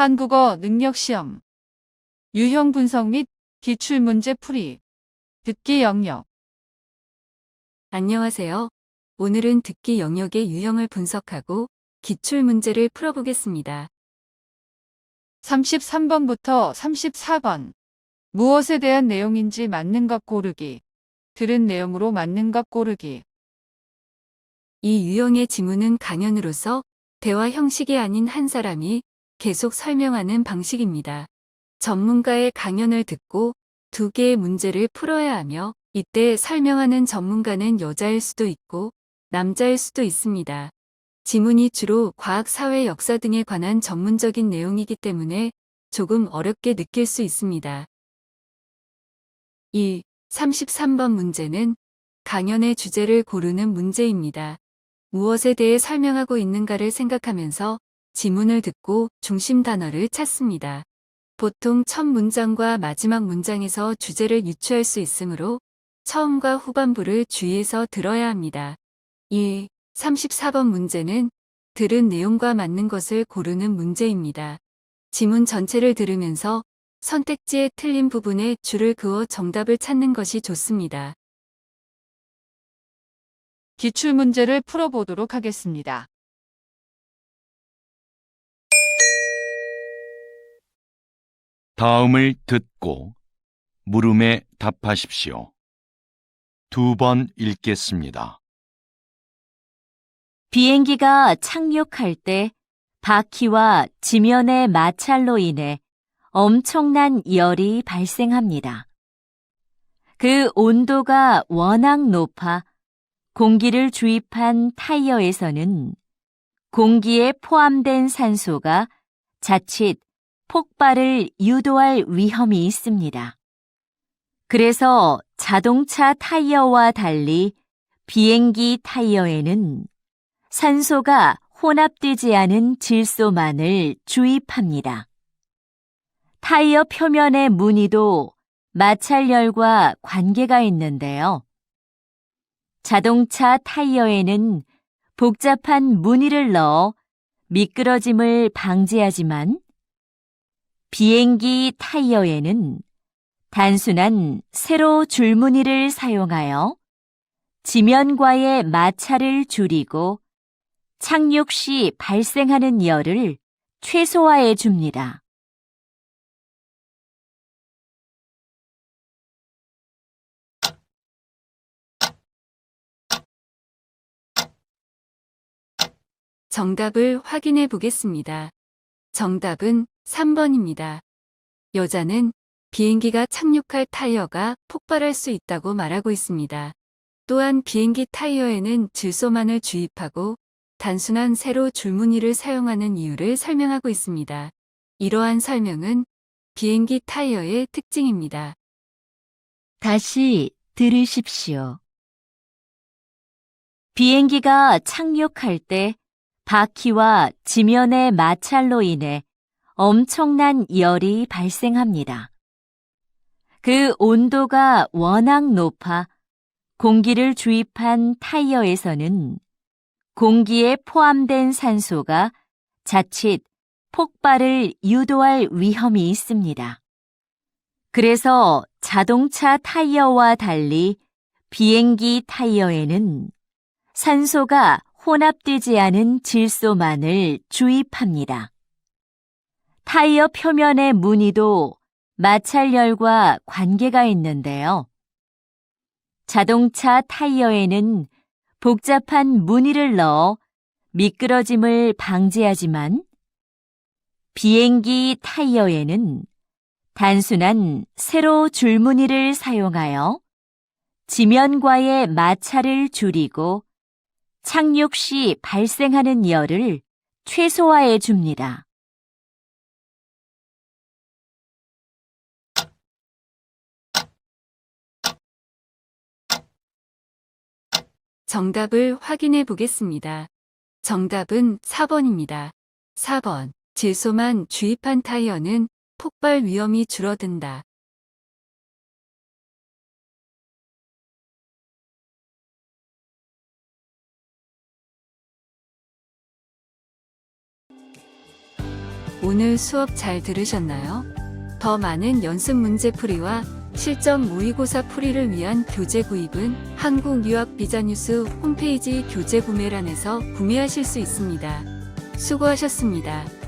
한국어 능력 시험. 유형 분석 및 기출 문제 풀이. 듣기 영역. 안녕하세요. 오늘은 듣기 영역의 유형을 분석하고 기출 문제를 풀어보겠습니다. 33번부터 34번. 무엇에 대한 내용인지 맞는 것 고르기. 들은 내용으로 맞는 것 고르기. 이 유형의 지문은 강연으로서 대화 형식이 아닌 한 사람이 계속 설명하는 방식입니다. 전문가의 강연을 듣고 두 개의 문제를 풀어야 하며 이때 설명하는 전문가는 여자일 수도 있고 남자일 수도 있습니다. 지문이 주로 과학, 사회, 역사 등에 관한 전문적인 내용이기 때문에 조금 어렵게 느낄 수 있습니다. 2. 33번 문제는 강연의 주제를 고르는 문제입니다. 무엇에 대해 설명하고 있는가를 생각하면서 지문을 듣고 중심 단어를 찾습니다. 보통 첫 문장과 마지막 문장에서 주제를 유추할 수 있으므로 처음과 후반부를 주의해서 들어야 합니다. 1. 34번 문제는 들은 내용과 맞는 것을 고르는 문제입니다. 지문 전체를 들으면서 선택지에 틀린 부분에 줄을 그어 정답을 찾는 것이 좋습니다. 기출 문제를 풀어보도록 하겠습니다. 다음을 듣고 물음에 답하십시오. 두 번 읽겠습니다. 비행기가 착륙할 때 바퀴와 지면의 마찰로 인해 엄청난 열이 발생합니다. 그 온도가 워낙 높아 공기를 주입한 타이어에서는 공기에 포함된 산소가 자칫 폭발을 유도할 위험이 있습니다. 그래서 자동차 타이어와 달리 비행기 타이어에는 산소가 혼합되지 않은 질소만을 주입합니다. 타이어 표면의 무늬도 마찰열과 관계가 있는데요. 자동차 타이어에는 복잡한 무늬를 넣어 미끄러짐을 방지하지만 비행기 타이어에는 단순한 세로 줄무늬를 사용하여 지면과의 마찰을 줄이고 착륙 시 발생하는 열을 최소화해 줍니다. 정답을 확인해 보겠습니다. 정답은 3번입니다. 여자는 비행기가 착륙할 타이어가 폭발할 수 있다고 말하고 있습니다. 또한 비행기 타이어에는 질소만을 주입하고 단순한 세로 줄무늬를 사용하는 이유를 설명하고 있습니다. 이러한 설명은 비행기 타이어의 특징입니다. 다시 들으십시오. 비행기가 착륙할 때 바퀴와 지면의 마찰로 인해 엄청난 열이 발생합니다. 그 온도가 워낙 높아 공기를 주입한 타이어에서는 공기에 포함된 산소가 자칫 폭발을 유도할 위험이 있습니다. 그래서 자동차 타이어와 달리 비행기 타이어에는 산소가 혼합되지 않은 질소만을 주입합니다. 타이어 표면의 무늬도 마찰열과 관계가 있는데요. 자동차 타이어에는 복잡한 무늬를 넣어 미끄러짐을 방지하지만 비행기 타이어에는 단순한 세로 줄무늬를 사용하여 지면과의 마찰을 줄이고 착륙 시 발생하는 열을 최소화해 줍니다. 정답을 확인해 보겠습니다. 정답은 4번입니다. 4번. 질소만 주입한 타이어는 폭발 위험이 줄어든다. 오늘 수업 잘 들으셨나요? 더 많은 연습 문제 풀이와 실전 모의고사 풀이를 위한 교재 구입은 한국유학비자뉴스 홈페이지 교재 구매란에서 구매하실 수 있습니다. 수고하셨습니다.